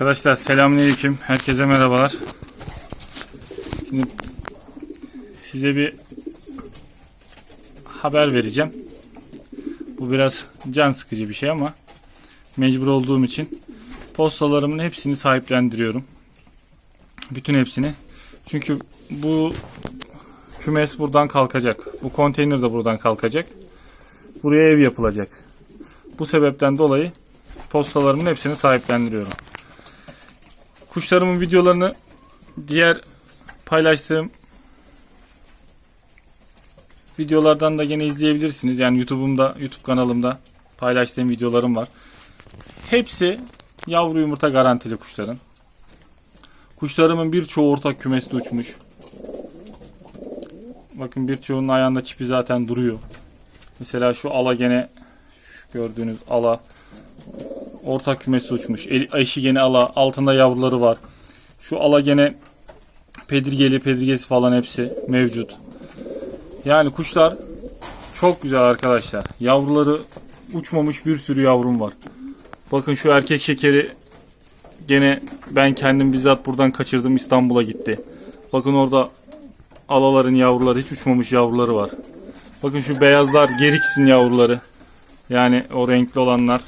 Arkadaşlar selamünaleyküm. Herkese merhabalar. Şimdi size bir haber vereceğim. Bu biraz can sıkıcı bir şey ama mecbur olduğum için postalarımın hepsini sahiplendiriyorum. Bütün hepsini. Çünkü bu kümes buradan kalkacak. Bu konteyner de buradan kalkacak. Buraya ev yapılacak. Bu sebepten dolayı postalarımın hepsini sahiplendiriyorum. Kuşlarımın videolarını diğer paylaştığım videolardan da gene izleyebilirsiniz. Yani YouTube'umda, YouTube kanalımda paylaştığım videolarım var. Hepsi yavru yumurta garantili kuşların. Kuşlarımın birçoğu ortak kümeste uçmuş. Bakın birçoğunun ayağında çipi zaten duruyor. Mesela şu ala gene şu gördüğünüz ala ortak kümesi uçmuş. Eşi gene ala altında yavruları var. Şu ala gene pedirgeli pedirgesi falan hepsi mevcut. Yani kuşlar çok güzel arkadaşlar. Yavruları uçmamış bir sürü yavrum var. Bakın şu erkek şekeri gene ben kendim bizzat buradan kaçırdım İstanbul'a gitti. Bakın orada alaların yavruları hiç uçmamış yavruları var. Bakın şu beyazlar geriksin yavruları. Yani o renkli olanlar.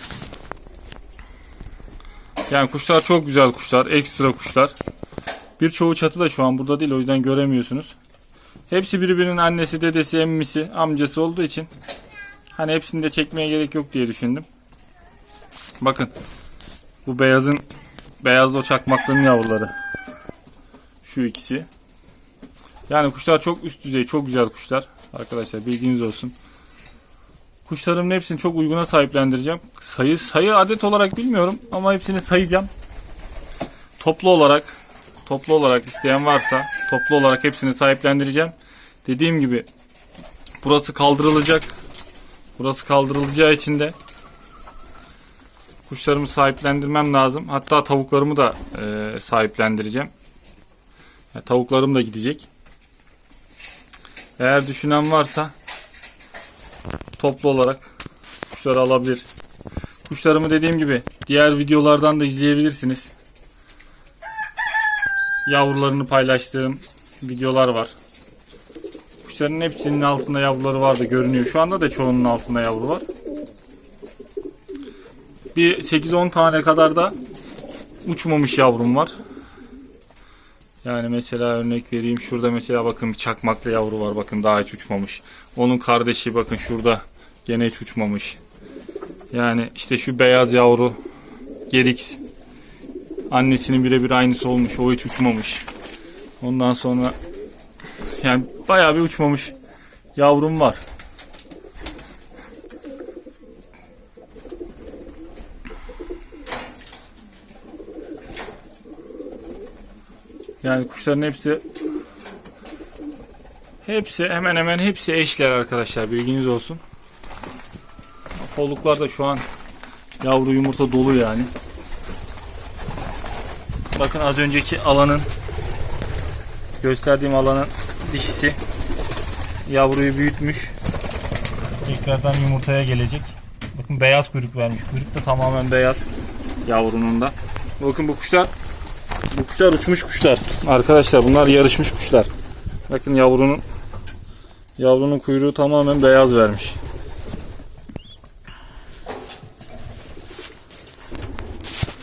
Yani kuşlar çok güzel kuşlar. Ekstra kuşlar. Birçoğu çatıda şu an burada değil o yüzden göremiyorsunuz. Hepsi birbirinin annesi, dedesi, emmisi, amcası olduğu için hani hepsini de çekmeye gerek yok diye düşündüm. Bakın. Bu beyazın beyazlı çakmaklının yavruları. Şu ikisi. Yani kuşlar çok üst düzey, çok güzel kuşlar. Arkadaşlar bilginiz olsun. Kuşlarımın hepsini çok uyguna sahiplendireceğim. Sayı sayı adet olarak bilmiyorum ama hepsini sayacağım. Toplu olarak toplu olarak isteyen varsa toplu olarak hepsini sahiplendireceğim. Dediğim gibi burası kaldırılacak. Burası kaldırılacağı için de kuşlarımı sahiplendirmem lazım. Hatta tavuklarımı da e, sahiplendireceğim. Yani tavuklarım da gidecek. Eğer düşünen varsa toplu olarak kuşları alabilir. Kuşlarımı dediğim gibi diğer videolardan da izleyebilirsiniz. Yavrularını paylaştığım videolar var. Kuşların hepsinin altında yavruları vardı görünüyor. Şu anda da çoğunun altında yavru var. Bir 8-10 tane kadar da uçmamış yavrum var. Yani mesela örnek vereyim. Şurada mesela bakın bir çakmaklı yavru var. Bakın daha hiç uçmamış. Onun kardeşi bakın şurada gene hiç uçmamış. Yani işte şu beyaz yavru Gerix. Annesinin birebir aynısı olmuş. O hiç uçmamış. Ondan sonra yani bayağı bir uçmamış yavrum var. Yani kuşların hepsi hepsi hemen hemen hepsi eşler arkadaşlar bilginiz olsun. Kolluklar da şu an yavru yumurta dolu yani. Bakın az önceki alanın gösterdiğim alanın dişisi yavruyu büyütmüş. Tekrardan yumurtaya gelecek. Bakın beyaz kuyruk vermiş. Kuyruk da tamamen beyaz yavrunun da. Bakın bu kuşlar bu kuşlar uçmuş kuşlar. Arkadaşlar bunlar yarışmış kuşlar. Bakın yavrunun yavrunun kuyruğu tamamen beyaz vermiş.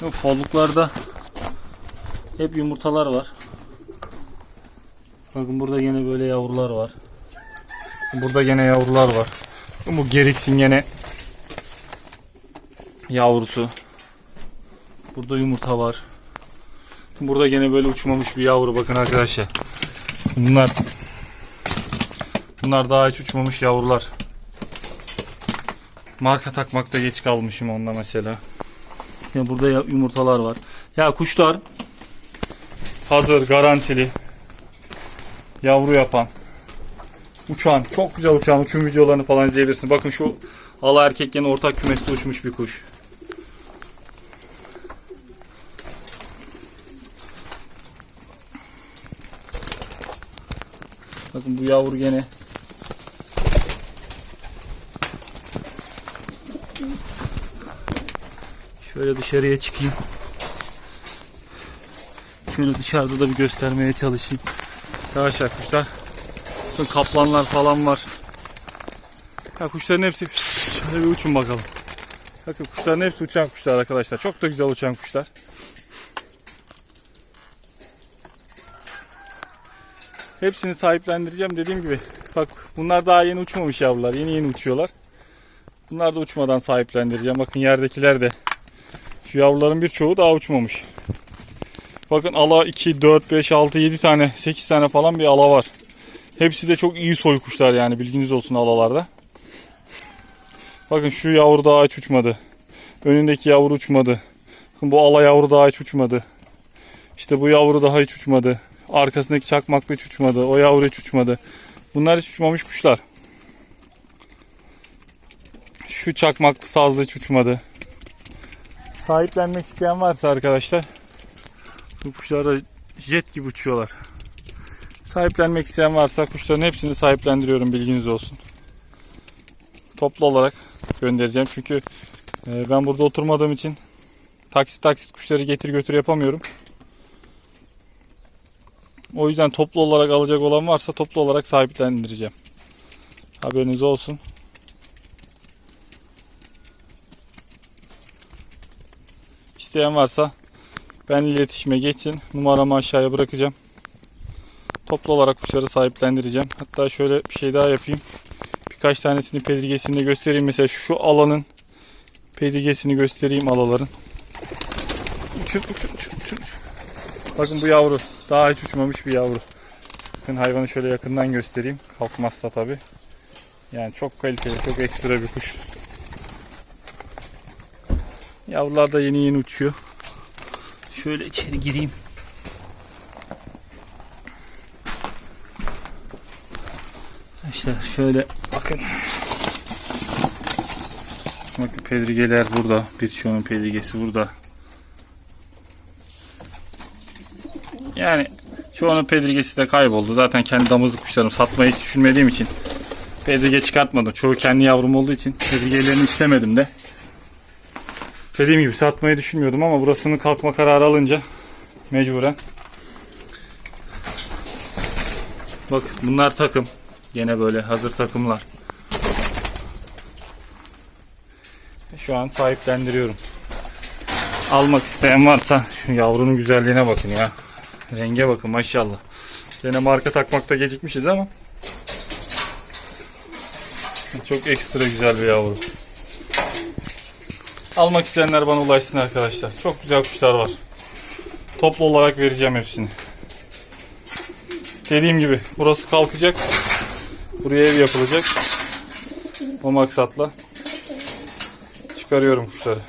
Bu folluklarda hep yumurtalar var. Bakın burada yine böyle yavrular var. Burada yine yavrular var. Bu geriksin yine yavrusu. Burada yumurta var. Burada gene böyle uçmamış bir yavru bakın arkadaşlar. Bunlar Bunlar daha hiç uçmamış yavrular. Marka takmakta geç kalmışım onda mesela. Ya burada yumurtalar var. Ya kuşlar hazır garantili yavru yapan uçan çok güzel uçan uçum videolarını falan izleyebilirsiniz. Bakın şu ala erkek yine ortak kümeste uçmuş bir kuş. Bakın bu yavru gene Şöyle dışarıya çıkayım. Şöyle dışarıda da bir göstermeye çalışayım. Arkadaşlar kuşlar. Kaplanlar falan var. Ya kuşların hepsi şöyle bir uçun bakalım. Bakın kuşların hepsi uçan kuşlar arkadaşlar. Çok da güzel uçan kuşlar. Hepsini sahiplendireceğim dediğim gibi. Bak bunlar daha yeni uçmamış yavrular. Yeni yeni uçuyorlar. Bunlar da uçmadan sahiplendireceğim. Bakın yerdekiler de. Şu yavruların birçoğu daha uçmamış. Bakın ala 2, 4, 5, 6, 7 tane, 8 tane falan bir ala var. Hepsi de çok iyi soy kuşlar yani bilginiz olsun alalarda. Bakın şu yavru daha hiç uçmadı. Önündeki yavru uçmadı. Bakın bu ala yavru daha hiç uçmadı. İşte bu yavru daha hiç uçmadı. Arkasındaki çakmaklı hiç uçmadı. O yavru hiç uçmadı. Bunlar hiç uçmamış kuşlar. Şu çakmaklı sazlı hiç uçmadı. Sahiplenmek isteyen varsa arkadaşlar bu kuşlar da jet gibi uçuyorlar. Sahiplenmek isteyen varsa kuşların hepsini sahiplendiriyorum bilginiz olsun. Toplu olarak göndereceğim çünkü e, ben burada oturmadığım için taksit taksit kuşları getir götür yapamıyorum. O yüzden toplu olarak alacak olan varsa toplu olarak sahiplendireceğim. Haberiniz olsun. İsteyen varsa ben iletişime geçsin. Numaramı aşağıya bırakacağım. Toplu olarak kuşları sahiplendireceğim. Hatta şöyle bir şey daha yapayım. Birkaç tanesini pedirgesini göstereyim. Mesela şu alanın pedirgesini göstereyim alaların. Uçun, uçun, uçun, uçun. Bakın bu yavru. Daha hiç uçmamış bir yavru. Bakın hayvanı şöyle yakından göstereyim. Kalkmazsa tabi. Yani çok kaliteli, çok ekstra bir kuş. Yavrular da yeni yeni uçuyor. Şöyle içeri gireyim. İşte şöyle bakın. Bakın pedrigeler burada. Birçoğunun pedrigesi burada. Yani çoğunun pedrigesi de kayboldu. Zaten kendi damızlık kuşlarımı satmayı hiç düşünmediğim için pedrige çıkartmadım. Çoğu kendi yavrum olduğu için pedrigelerini istemedim de. Dediğim gibi satmayı düşünmüyordum ama burasının kalkma kararı alınca mecburen. Bak bunlar takım. Gene böyle hazır takımlar. Şu an sahiplendiriyorum. Almak isteyen varsa şu yavrunun güzelliğine bakın ya. Renge bakın maşallah. Gene marka takmakta gecikmişiz ama çok ekstra güzel bir yavru. Almak isteyenler bana ulaşsın arkadaşlar. Çok güzel kuşlar var. Toplu olarak vereceğim hepsini. Dediğim gibi burası kalkacak. Buraya ev yapılacak. O maksatla çıkarıyorum kuşları.